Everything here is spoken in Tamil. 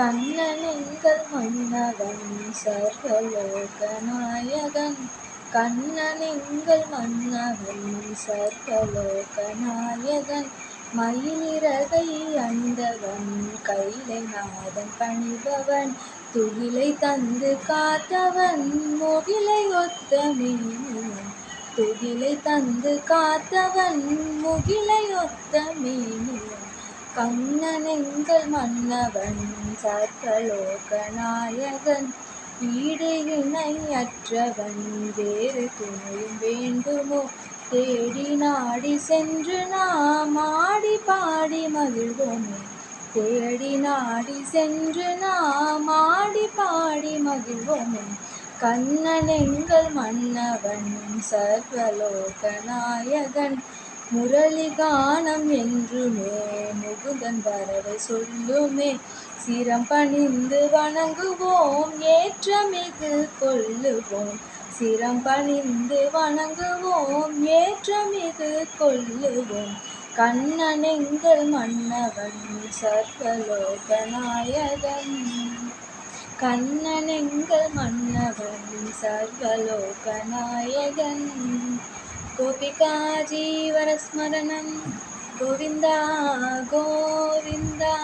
கண்ணன் எங்கள் மன்னவன் சர்வலோகநாயகன். கண்ணன் எங்கள் மன்னவன் சர்வலோகநாயகன். மயிலிறகை அண்டவன் கைலைநாதன் பணிபவன். துகிலை தந்து காத்தவன் முகிலை ஒத்த மேனியன் துகிலை தந்து காத்தவன் முகிலை ஒத்த மேனியன் கண்ணன் எங்கள் மன்னவன் சர்வலோகநாயகன் இணை அற்றவன் வேறு துணையும் வேண்டுமோ? தேடி நாடி சென்று நாம் ஆடி பாடி மகிழ்வோமே? தேடி நாடி சென்று நாம் ஆடி பாடி மகிழ்வோமே? கண்ணன் எங்கள் மன்னவன் சர்வலோகநாயகன். முரளிகானம் என்றுமே முகுந்தன் வரவை சொல்லுமே. சிரம் பணிந்து வணங்குவோம் ஏற்றமிகு கொள்ளுவோம். சிரம் பணிந்து வணங்குவோம் ஏற்றமிகு கொள்ளுவோம். கண்ணன் எங்கள் மன்னவன் சர்வலோகநாயகன். கண்ணன் எங்கள் மன்னவன் சர்வலோகநாயகன். கோபிகா ஜீவனஸ்மரணம் கோவிந்தா கோவிந்தா.